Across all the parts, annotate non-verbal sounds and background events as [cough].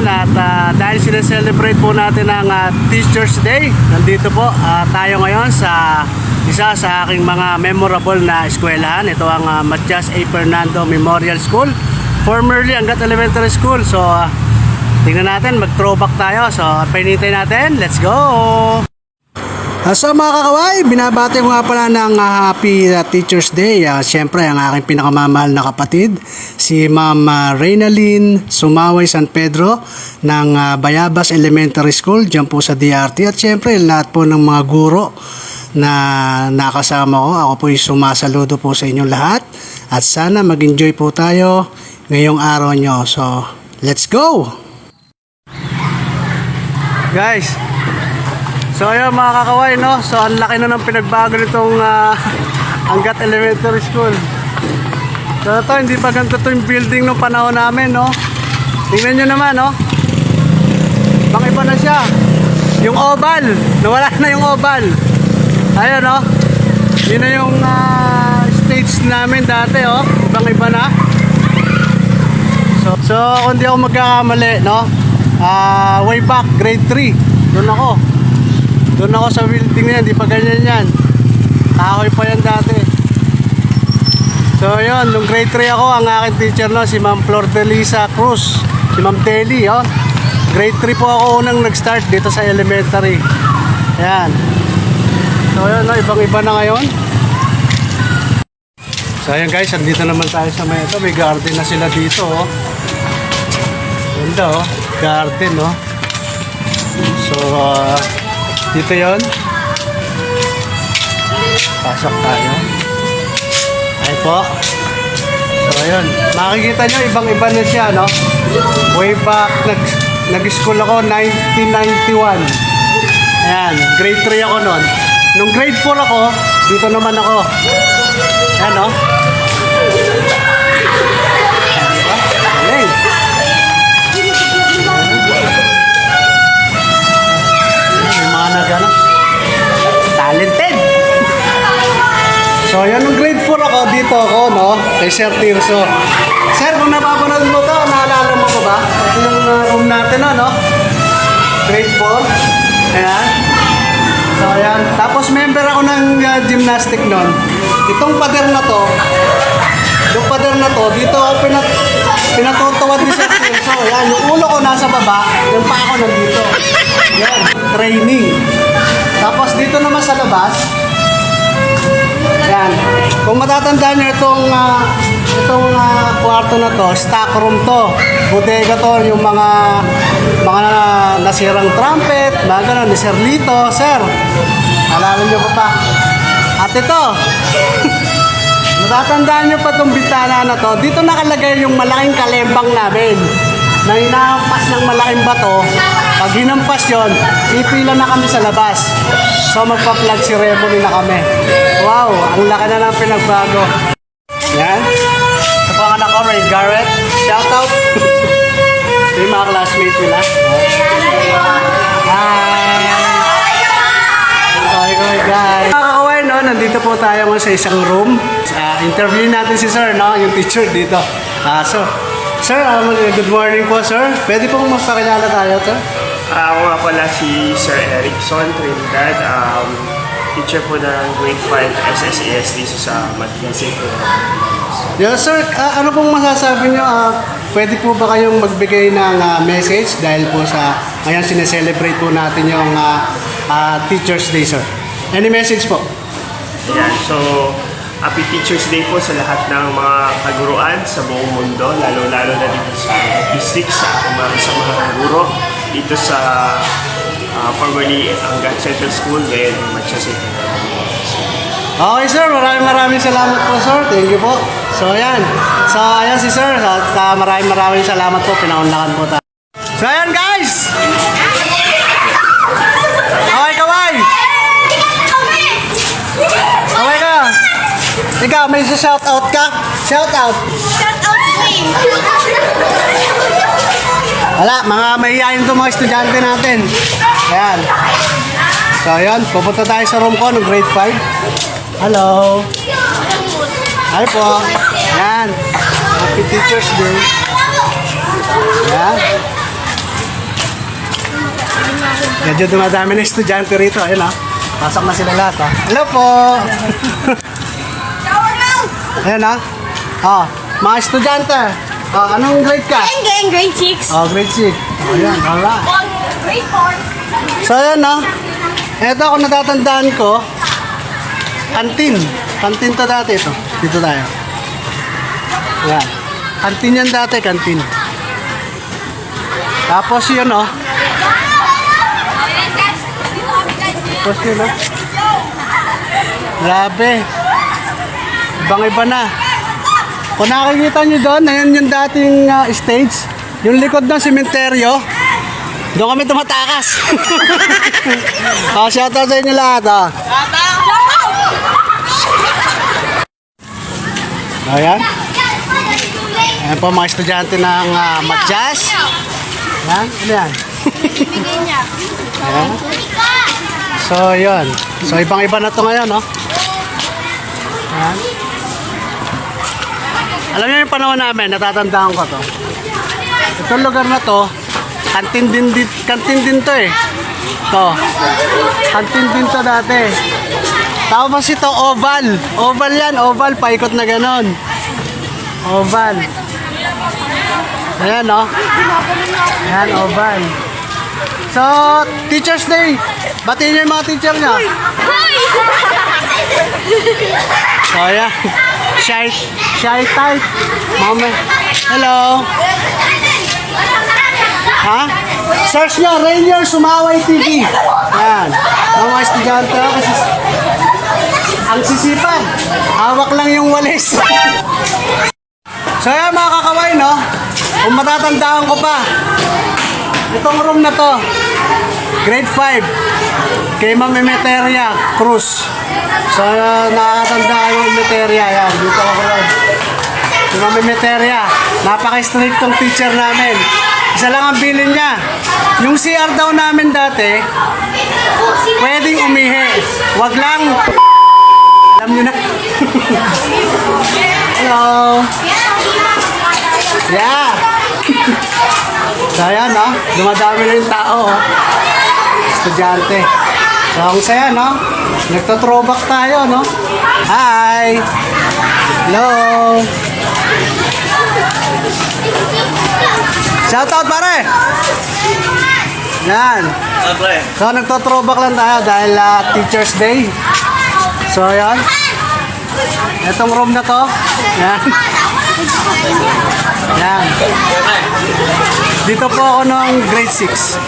natin at ah, dahil sineselebrate po natin ang ah, Teacher's Day, nandito po ah, tayo ngayon sa isa sa aking mga memorable na eskwelahan. Ito ang ah, Matias A. Fernando Memorial School, formerly Angat Elementary School. So, ah, tingnan natin, mag-throwback tayo. So, painitay natin. Let's go! Uh, so mga kakaway, binabati ko nga pala ng ah, Happy ah, Teacher's Day. Uh, Siyempre, ang aking pinakamamahal na kapatid, si Ma'am uh, Reynalyn Sumaway San Pedro ng ah, Bayabas Elementary School, dyan po sa DRT. At siyempre, lahat po ng mga guro na nakasama ko. Ako po yung sumasaludo po sa inyong lahat. At sana mag-enjoy po tayo ngayong araw nyo. So, let's go! Guys, So ayun mga kakaway no, so ang laki na ng pinagbago nitong ah, [laughs] Angat Elementary School. So ito, hindi pa ganito to yung building nung panahon namin no. Tingnan nyo naman no. Bang iba na siya. Yung oval, nawala na yung oval. Ayun no. Yun na yung ah, stage namin dati oh. Ibang iba na. So, so kung di ako magkakamali no. ah way back grade 3. Doon ako. Doon ako sa building na yan, di pa ganyan yan. Kahoy pa yan dati. So yun, nung grade 3 ako, ang aking teacher no, si Ma'am Flor de Cruz. Si Ma'am Telly, oh. Grade 3 po ako unang nag-start dito sa elementary. Ayan. So yun, no, ibang-iba na ngayon. So ayun guys, andito naman tayo sa may ito. May garden na sila dito, oh. Ganda, oh. Garden, oh. So, ah, dito yon. Pasok tayo. Ay po. So, ayun. Makikita nyo, ibang-iba na siya, no? Way back, nag, nag-school ako, 1991. Ayan, grade 3 ako noon. Nung grade 4 ako, dito naman ako. Ayan, no? So, yan nung grade 4 ako, dito ako, no? Kay Sir Tirso. Sir, kung napapanood mo to, naalala mo ko ba? Ito yung uh, room natin, no? Grade 4. Ayan. So, ayan. Tapos, member ako ng uh, gymnastic nun. Itong pader na to, yung pader na to, dito ako pinat pinatutuwad ni Sir Tirso. Ayan, yung ulo ko nasa baba, yung paa ko nandito. Yan, training. Tapos dito naman sa labas, yan. Kung matatandaan nyo itong, ah, itong ah, kwarto na to, stock room to. Bodega to, yung mga mga nasirang trumpet, mga ganun, ni Sir Lito. Sir, alala nyo pa pa. At ito, [laughs] matatandaan nyo pa itong bintana na to, dito nakalagay yung malaking kalembang namin na hinahampas ng malaking bato. Pag hinampas yon, ipila na kami sa labas. So magpa-flag ceremony na kami. Wow, ang laki na ng pinagbago. Yan. Sa panganak ko, Ray Garrett. Shout out. [laughs] Yung mga classmates nila. Hi! Hi, hi, guys. Mga kakaway, no, nandito po tayo ngayon sa isang room. Uh, interview natin si sir, no, yung teacher dito. Ah, so, sir, um, good morning po, sir. Pwede pong magpakilala tayo, sir? Ah, ako nga pala si Sir Erickson Trinidad, um, teacher po ng grade 5 SSES dito sa Matias Yes, sir. Ah, ano pong masasabi nyo? Ah, pwede po ba kayong magbigay ng ah, message dahil po sa ngayon sineselebrate po natin yung ah, ah, Teacher's Day, sir. Any message po? Ayan, so Happy Teacher's Day po sa lahat ng mga kaguruan sa buong mundo, lalo-lalo na dito sa district, sa mga sa mga guro, dito sa uh, formerly Angat Central School, ngayon Matias Okay, sir. Maraming maraming salamat po, sir. Thank you po. So, ayan. So, ayan si sir. Sa, sa maraming maraming salamat po. Pinaunlakan po tayo. So, ayan, guys. Okay, kaway. Okay ka. Ikaw, may shout out ka? Shout out. Shout out Queen! Wala, mga mahihayin itong mga estudyante natin. Ayan. So, ayan. Pupunta tayo sa room ko ng grade 5. Hello. Hi po. Ayan. Happy Teacher's Day. Ayan. Medyo dumadami na estudyante rito. Ayun ah. Pasok na sila lahat ah. Hello po! [laughs] Ayan ah. Oh, mga estudyante. Oh, anong grade ka? Getting grade 6. Oh, grade 6. Oh, ayan. Grade 4. So ayan no. Ito ako natatandaan ko. Kantin. Kantin to dati ito. Dito tayo. Ayan. Kantin yan dati, kantin. Tapos yun oh. Tapos yun oh. Grabe. Ibang iba na. Kung nakikita nyo doon, ayun yung dating ah, stage. Yung likod ng sementeryo. Doon kami tumatakas. [laughs] oh, shoutout sa inyo lahat. Oh. Ayan. Ayan po mga estudyante ng uh, Matyas. Ayan. Ano yan? Ayan. So, yun. So, ibang-iba na to ngayon, no? Ayan. Alam niyo yung panahon namin, natatandaan ko to. Itong lugar na to, kantin din, din kantin din to eh. To. Kantin din to dati. Tapos ito, oval. Oval yan, oval. Paikot na ganon. Oval. Ayan, no? Ayan, oval. So, Teacher's Day. Batiin niyo yung mga teacher niyo. So, ayan. Shy, shy type. Mama. Hello. Ha? Search nyo, Rainier Sumaway TV. Yan. Mga estudyante oh, kasi ang sisipag. Hawak lang yung walis. so yan mga kakaway, no? Kung matatandaan ko pa, itong room na to, grade 5, kay Ma'am Emeteria Cruz. So, nakakatanda yung Emeteria. Yan, dito ako rin. Si Ma'am Emeteria, napaka-strict tong teacher namin. Isa lang ang bilin niya. Yung CR daw namin dati, pwedeng umihi. Wag lang. Alam niyo na. [laughs] Hello. Yeah. [laughs] so ayan, no? Dumadami na yung tao, oh. Estudyante. So, ang saya, no? Nagto-throwback tayo, no? Hi! Hello! Shoutout, pare! Yan. So, nagto-throwback lang tayo dahil ah, Teacher's Day. So, yan. Itong room na to. Yan. Yan. Dito po ako ng grade 6.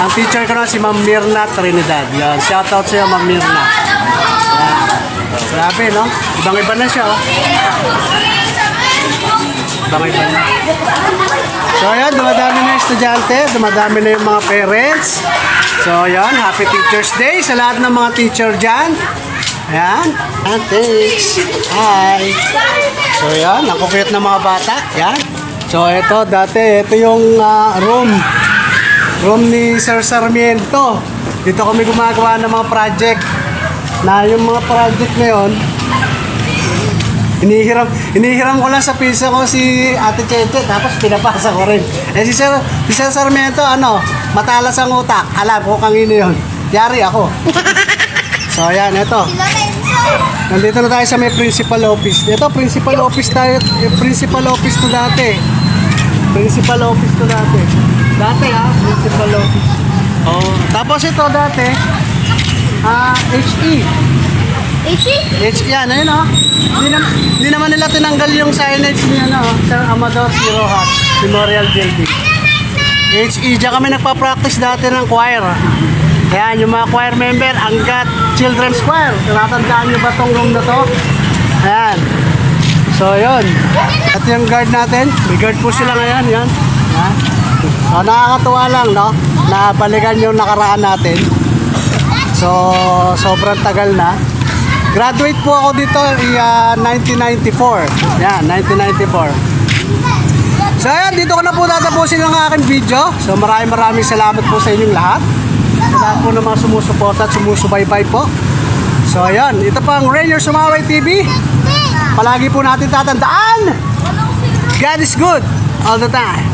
Ang teacher ko na si Ma'am Mirna Trinidad. Yan. Shoutout sa'yo, Ma'am Mirna. Yan. Grabe, no? Ibang-iba na siya, oh. Ibang-iba na. So ayan, dumadami na yung estudyante, dumadami na yung mga parents. So ayan, Happy Teacher's Day sa lahat ng mga teacher dyan. Ayan, thanks. Hi. So ayan, ang kukuyot ng mga bata. Ayan. So ito, dati, ito yung ah, room. Room ni Sir Sarmiento. Dito kami gumagawa ng mga project. Na yung mga project na yun, Inihiram, inihiram ko lang sa piso ko si Ate Cheche, tapos pinapasa ko rin. Eh si Sir, si Sir Sarmiento, ano, matalas ang utak. Alam ko kangino yun. Yari ako. [laughs] so, ayan, ito. Nandito na tayo sa may principal office. Ito, principal office tayo. eh, Principal office to dati. Principal office to dati. Dati ha, principal office. Oh, tapos ito dati, ah, HE. H, yan, ayun o. Hindi, na, hindi naman nila tinanggal yung signage niya, no? Sir Amador C. Rojas Memorial Building. HE, dyan kami nagpa-practice dati ng choir. Yan, yung mga choir member, Angat Children's Choir. Natandaan niyo ba tong room na to? Ayan. So, yun. At yung guard natin, may guard po sila ngayon, yan. Yan. So, nakakatuwa lang, no? Na balikan yung nakaraan natin. So, sobrang tagal na. Graduate po ako dito uh, 1994. Yan, 1994. So ayan, dito ko na po tatapusin ang aking video. So maraming maraming salamat po sa inyong lahat. Lahat po ng mga sumusuporta at sumusubaybay po. So ayan, ito pa ang Rainier Sumaway TV. Palagi po natin tatandaan. God is good all the time.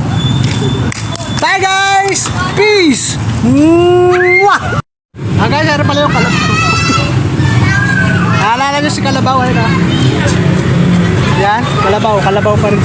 Bye guys! Peace! Mwah! Ah guys, ano pala yung kalabaw? [laughs] Naalala nyo si Kalabaw, ayun ah. Yan, Kalabaw, Kalabaw pa rin siya.